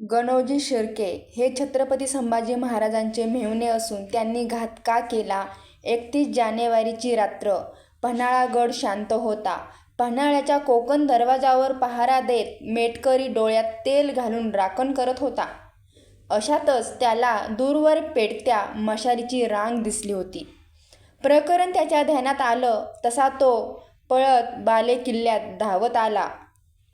गणोजी शिर्के हे छत्रपती संभाजी महाराजांचे मेहुणे असून त्यांनी घात का केला? एकतीस जानेवारीची रात्र. पन्हाळा गड शांत होता. पन्हाळ्याच्या कोकण दरवाजावर पहारा देत मेटकरी डोळ्यात तेल घालून राखण करत होता. अशातच त्याला दूरवर पेटत्या मशालीची रांग दिसली होती. प्रकरण त्याच्या ध्यानात आलं तसा तो पळत बालेकिल्ल्यात धावत आला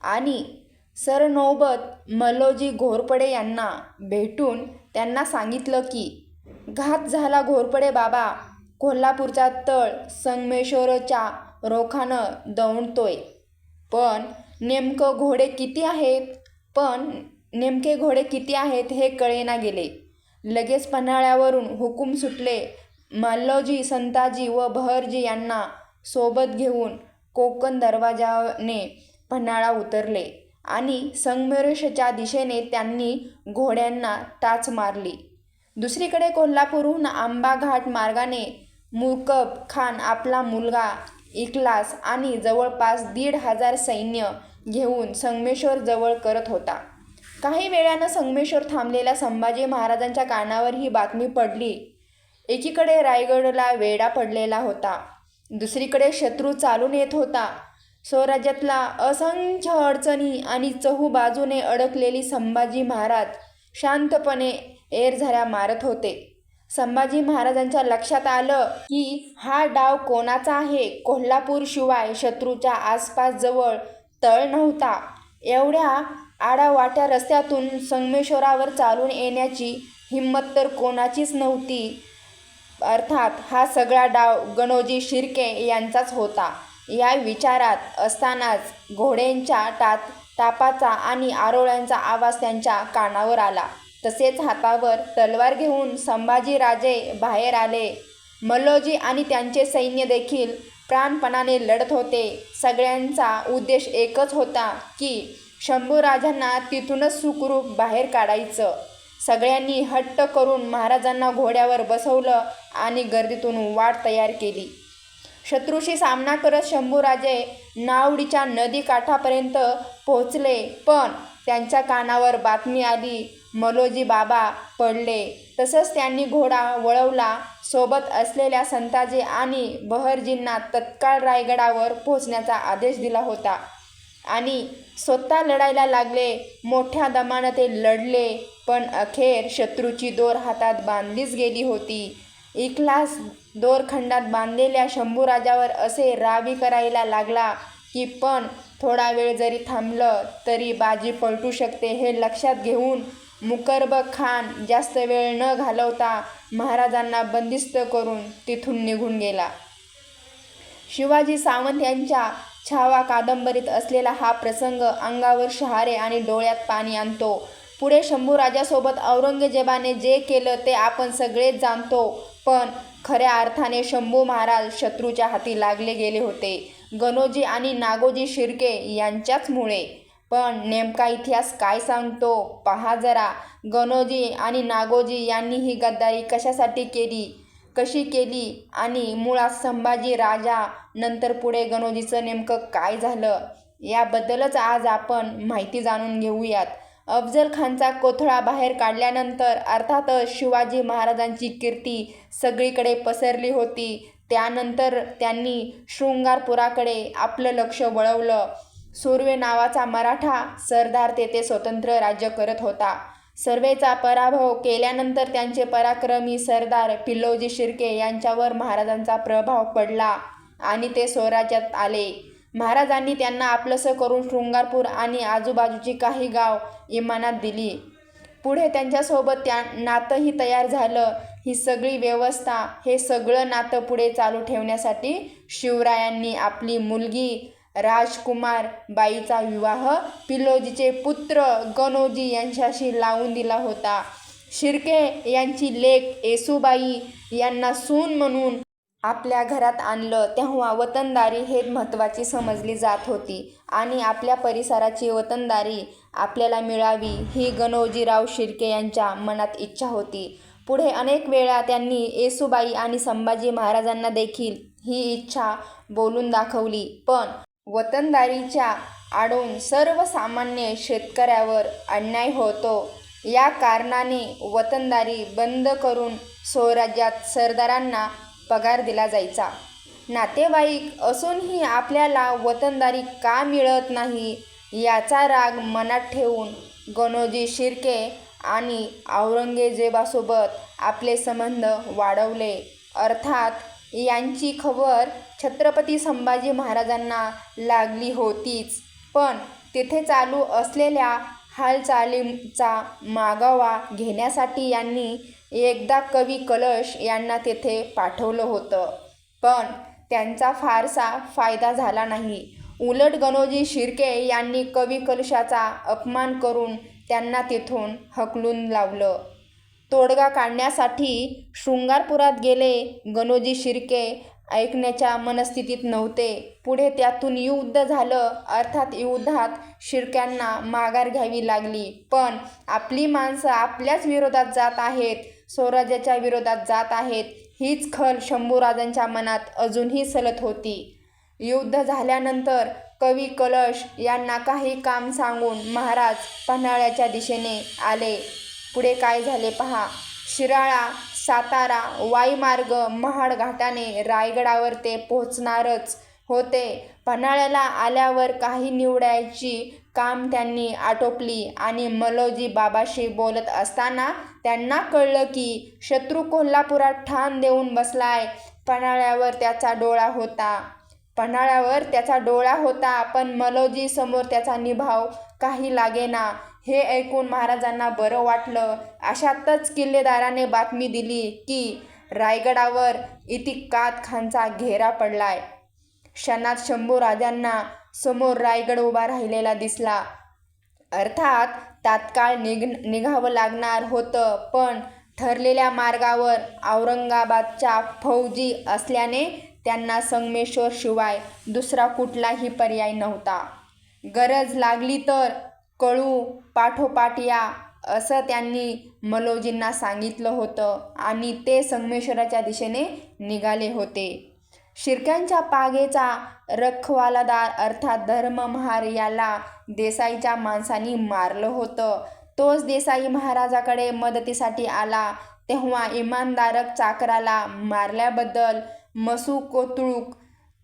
आणि सरनोबत मल्लोजी घोरपडे यांना भेटून त्यांना सांगितलं की, घात झाला घोरपडे बाबा. कोल्हापूरचा तळ संगमेश्वरच्या रोखानं दौंडतोय पण नेमकं घोडे किती आहेत? पण नेमके घोडे किती आहेत हे कळेना गेले. लगेच पन्हाळ्यावरून हुकूम सुटले. मल्लोजी संताजी व बहरजी यांना सोबत घेऊन कोकण दरवाजाने पन्हाळा उतरले आणि संगमेश्वरच्या दिशेने त्यांनी घोड्यांना टाच मारली. दुसरीकडे कोल्हापूरहून आंबा घाट मार्गाने मुकब खान आपला मुलगा इखलास आणि जवळपास दीड हजार सैन्य घेऊन संगमेश्वर जवळ करत होता. काही वेळानं संगमेश्वर थांबलेल्या संभाजी महाराजांच्या कानावर ही बातमी पडली. एकीकडे रायगडला वेढा पडलेला होता. दुसरीकडे शत्रू चालून येत होता. स्वराज्यातला असंख्य अडचणी आणि चहूबाजूने अडकलेली संभाजी महाराज शांतपणे एरझऱ्या मारत होते. संभाजी महाराजांच्या लक्षात आलं की हा डाव कोणाचा आहे. कोल्हापूरशिवाय शत्रूच्या आसपास जवळ तळ नव्हता. एवढ्या आडावाट्या रस्त्यातून संगमेश्वरावर चालून येण्याची हिंमत तर कोणाचीच नव्हती. अर्थात हा सगळा डाव गणोजी शिर्के यांचाच होता. या विचारात असतानाच घोड्यांच्या टापाचा आणि आरोळ्यांचा आवाज त्यांच्या कानावर आला. तसेच हातावर तलवार घेऊन संभाजीराजे बाहेर आले. मल्लोजी आणि त्यांचे सैन्य देखील प्राणपणाने लढत होते. सगळ्यांचा उद्देश एकच होता की शंभूराजांना तिथूनच सुखरूप बाहेर काढायचं. सगळ्यांनी हट्ट करून महाराजांना घोड्यावर बसवलं आणि गर्दीतून वाट तयार केली. शत्रूशी सामना करत शंभूराजे नावडीच्या नदी काठापर्यंत पोहोचले पण त्यांच्या कानावर बातमी आली मलोजी बाबा पडले. तसंच त्यांनी घोडा वळवला. सोबत असलेल्या संताजी आणि बहरजींना तत्काळ रायगडावर पोहोचण्याचा आदेश दिला होता आणि स्वतः लढायला लागले. मोठ्या दमानं ते लढले पण अखेर शत्रूची दोर हातात बांधलीच गेली होती. इखलास दोरखंडात बांधलेल्या शंभूराजावर असे रावी करायला लागला की पण थोडा वेळ जरी थांबलं तरी बाजी पलटू शकते हे लक्षात घेऊन मुकरब खान जास्त वेळ न घालवता महाराजांना बंदिस्त करून तिथून निघून गेला. शिवाजी सावंत यांच्या छावा कादंबरीत असलेला हा प्रसंग अंगावर शहारे आणि डोळ्यात पाणी आणतो. पुढे शंभूराजासोबत औरंगजेबाने जे केलं ते आपण सगळेच जाणतो. पण खऱ्या अर्थाने शंभू महाराज शत्रूच्या हाती लागले गेले होते गणोजी आणि नागोजी शिर्के यांच्याचमुळे. पण नेमका इतिहास काय सांगतो पहा जरा. गणोजी आणि नागोजी यांनी ही गद्दारी कशासाठी केली, कशी केली आणि मुळात संभाजी राजा नंतर पुढे गणोजीचं नेमकं काय झालं याबद्दलच आज आपण माहिती जाणून घेऊयात. अफजल खानचा कोथळा बाहेर काढल्यानंतर अर्थातच शिवाजी महाराजांची कीर्ती सगळीकडे पसरली होती. त्यानंतर त्यांनी शृंगारपुराकडे आपलं लक्ष वळवलं. सुर्वे नावाचा मराठा सरदार तेथे स्वतंत्र राज्य करत होता. सर्वेचा पराभव केल्यानंतर त्यांचे पराक्रमी सरदार पिल्लोजी शिर्के यांच्यावर महाराजांचा प्रभाव पडला आणि ते स्वराज्यात आले. महाराजांनी त्यांना आपलंसं करून शृंगारपूर आणि आजूबाजूची काही गाव इमानात दिली. पुढे त्यांच्यासोबत त्या नातंही तयार झालं. ही सगळी व्यवस्था, हे सगळं नातं पुढे चालू ठेवण्यासाठी शिवरायांनी आपली मुलगी राजकुमार बाईचा विवाह पिल्लोजीचे पुत्र गणोजी यांच्याशी लावून दिला होता. शिर्के यांची लेख येसूबाई यांना सून म्हणून आपल्या घरात आणलं तेव्हा वतनदारी हे महत्त्वाची समजली जात होती आणि आपल्या परिसराची वतनदारी आपल्याला मिळावी ही गणोजीराव शिर्के यांच्या मनात इच्छा होती. पुढे अनेक वेळा त्यांनी येसुबाई आणि संभाजी महाराजांना देखील ही इच्छा बोलून दाखवली. पण वतनदारीच्या आडून सर्वसामान्य शेतकऱ्यावर अन्याय होतो या कारणाने वतनदारी बंद करून स्वराज्यात सरदारांना पगार दिला जायचा. नातेवाईक असूनही आपल्याला वतनदारी का मिळत नाही याचा राग मनात ठेवून गणोजी शिर्के आणि औरंगजेबासोबत आपले संबंध वाढवले. अर्थात यांची खबर छत्रपती संभाजी महाराजांना लागली होतीच. पण तिथे चालू असलेल्या हालचालींचा मागोवा घेण्यासाठी यांनी एकदा कवी कलश यांना तेथे पाठवलं होतं. पण त्यांचा फारसा फायदा झाला नाही. उलट गणोजी शिर्के यांनी कवी कलशाचा अपमान करून त्यांना तिथून हकलून लावलं. तोडगा काढण्यासाठी शृंगारपुरात गेले गणोजी शिर्के ऐकण्याच्या मनस्थितीत नव्हते. पुढे त्यातून युद्ध झालं. अर्थात युद्धात शिरक्यांना माघार घ्यावी लागली. पण आपली माणसं आपल्याच विरोधात जात आहेत. स्वराज्याच्या विरोधात जात आहेत. हीच खल शंभूराजांच्या मनात अजूनही सलत होती. युद्ध झाल्यानंतर कवी कलश यांना काही काम सांगून महाराज पन्हाळ्याच्या दिशेने आले. पुढे काय झाले पहा. शिराळा सातारा वाईमार्ग महाड घाटाने रायगडावर ते पोहोचणारच होते. पन्हाळ्याला आल्यावर काही निवडायची काम त्यांनी आटोपली आणि मलोजी बाबाशी बोलत असताना त्यांना कळलं की शत्रू कोल्हापुरात ठाण देऊन बसलाय. पन्हाळ्यावर त्याचा डोळा होता. पन्हाळ्यावर त्याचा डोळा होता पण मलोजी समोर त्याचा निभाव काही लागेना. हे ऐकून महाराजांना बरं वाटलं. अशातच किल्लेदाराने बातमी दिली की रायगडावर इतिकात खानचा घेरा पडलाय. क्षणात शंभू राजांना समोर रायगड उभा राहिलेला दिसला. अर्थात तात्काळ निघ निघावं लागणार होतं पण ठरलेल्या मार्गावर औरंगाबादच्या फौजी असल्याने त्यांना संगमेश्वर शिवाय दुसरा कुठलाही पर्याय नव्हता. गरज लागली तर कळू पाठोपाठ या असं त्यांनी मलोजींना सांगितलं होतं आणि ते संगमेश्वराच्या दिशेने निघाले होते. शिर्क्यांच्या पागेचा रखवालादार अर्थात धर्ममहार याला देसाईच्या माणसांनी मारलं होतं. तोच देसाई महाराजाकडे मदतीसाठी आला. तेव्हा इमानदारक चाकराला मारल्याबद्दल मसू कोतुळूक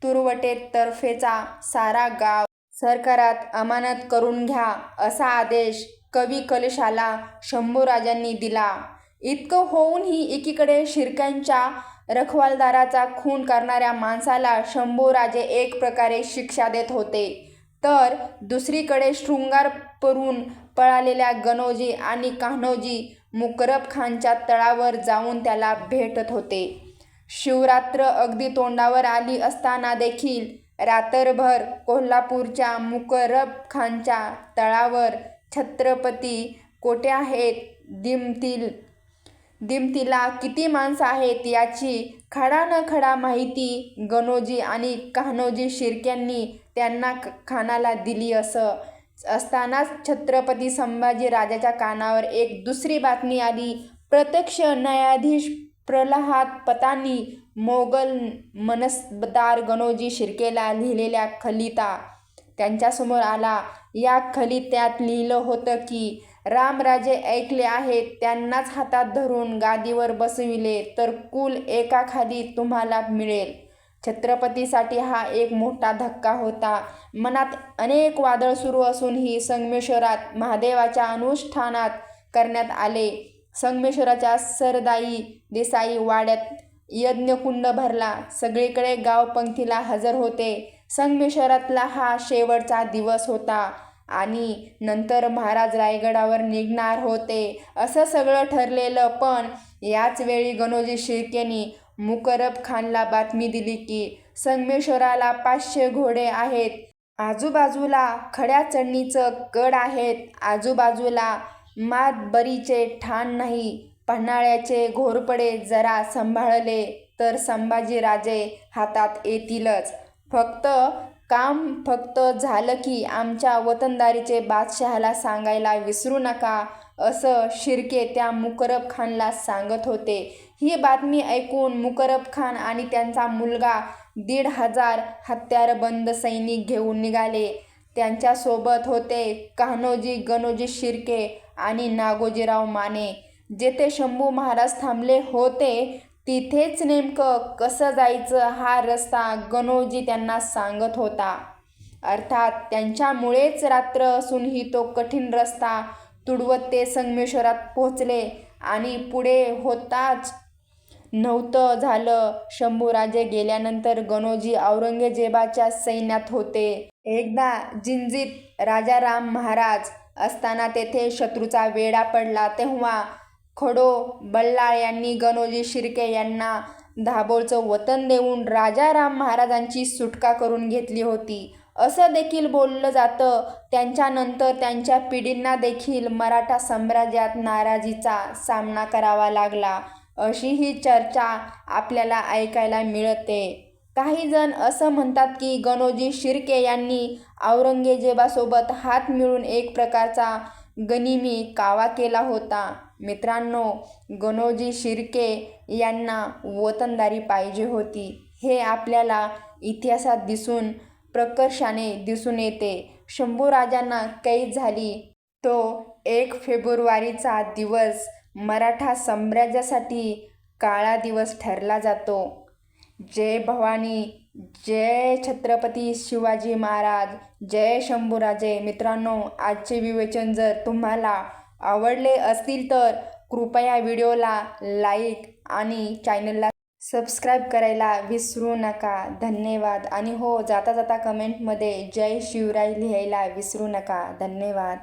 तुरवटेतर्फेचा सारा गाव सरकारात अमानत करून घ्या असा आदेश कवी कलशाला शंभूराजांनी दिला. इतकं होऊनही एकीकडे शिरक्यांच्या रखवालदाराचा खून करणाऱ्या माणसाला शंभूराजे एक प्रकारे शिक्षा देत होते. तर दुसरीकडे शृंगार शृंगारपरून पळालेल्या गणोजी आणि कान्होजी मुकरब खानच्या तळावर जाऊन त्याला भेटत होते. शिवरात्र अगदी तोंडावर आली असताना देखील रात्रभर कोल्हापूरच्या मुकरब खानच्या तळावर छत्रपती कोठे आहेत? दिमतील. दिमतीला किती माणसं आहेत याची खडा न खडा माहिती गणोजी आणि कान्होजी शिर्क्यांनी त्यांना खानाला दिली असं. असतानाच छत्रपती संभाजी राजाच्या कानावर एक दुसरी बातमी आली. प्रत्यक्ष न्यायाधीश प्रल्हाद पतांनी मोगल मनसबदार गणोजी शिर्केला लिहिलेल्या खलिता त्यांच्यासमोर आला. या खलित्यात लिहिलं होतं की रामराजे ऐकले आहेत त्यांनाच हातात धरून गादीवर बसविले तर कुल एकाखाली तुम्हाला मिळेल. छत्रपतीसाठी हा एक मोठा धक्का होता. मनात अनेक वादळ सुरू असूनही संगमेश्वरात महादेवाच्या अनुष्ठानात करण्यात आले. संगमेश्वराच्या सरदाई देसाई वाड्यात यज्ञकुंड भरला. सगळीकडे गाव पंक्तीला हजर होते. संगमेश्वरातला हा शेवटचा दिवस होता आणि नंतर महाराज रायगडावर निघणार होते. असं सगळं ठरलेलं पण याच वेळी गणोजी शिर्केनी मुकरब खानला बातमी दिली की संगमेश्वराला पाचशे घोडे आहेत. आजूबाजूला खड्या चढणीचं कड आहेत. आजूबाजूला मातबरीचे ठाण नाही. पन्हाळ्याचे घोरपडे जरा सांभाळले तर संभाजीराजे हातात येतीलच. फक्त काम फक्त झालं की आमच्या वतनदारीचे बादशहाला सांगायला विसरू नका असं शिर्के त्या मुकरब खानला सांगत होते. ही बातमी ऐकून मुकरब खान आणि त्यांचा मुलगा दीड हजार हत्यारबंद सैनिक घेऊन निघाले. त्यांच्यासोबत होते कान्होजी गणोजी शिर्के आणि नागोजीराव माने. जेथे शंभू महाराज थांबले होते तिथेच नेमकं कसं जायचं हा रस्ता गणोजी त्यांना सांगत होता. अर्थात त्यांच्यामुळेच रात्र असूनही तो कठीण रस्ता तुडवत ते संगमेश्वरात पोहोचले आणि पुढे होताच नव्हतं झालं. शंभूराजे गेल्यानंतर गणोजी औरंगजेबाच्या सैन्यात होते. एकदा जिंजीत राजाराम महाराज असताना तेथे शत्रूचा वेढा पडला तेव्हा खडो बल्लाळ यांनी गणोजी शिर्के यांना दाभोळचं वतन देऊन राजाराम महाराजांची सुटका करून घेतली होती. असं देखील बोललं जातं. त्यांच्यानंतर त्यांच्या पिढींना देखील मराठा साम्राज्यात नाराजीचा सामना करावा लागला. अशी ही चर्चा आपल्याला ऐकायला मिळते. काही जण असं म्हणतात की गणोजी शिर्के यांनी औरंगजेबासोबत हात मिळून एक प्रकारचा गनिमी कावा केला होता. मित्रांनो गणोजी शिर्के यांना वतनदारी पाहिजे होती. हे आपल्याला इतिहासात दिसून प्रकर्षाने दिसून येते. शंभूराजांना कैद झाली. तो एक फेब्रुवारीचा दिवस मराठा साम्राज्यासाठी काळा दिवस ठरला जातो. जय भवानी. जय छत्रपती शिवाजी महाराज जय शंभूराजे. मित्रांनो आजचे विवेचन जर तुम्हाला आवडले असतील तर कृपया व्हिडिओला लाईक आणि चॅनलला सबस्क्राईब करायला विसरू नका. धन्यवाद. आणि हो जाता जाता कमेंटमध्ये जय शिवराय लिहायला विसरू नका. धन्यवाद.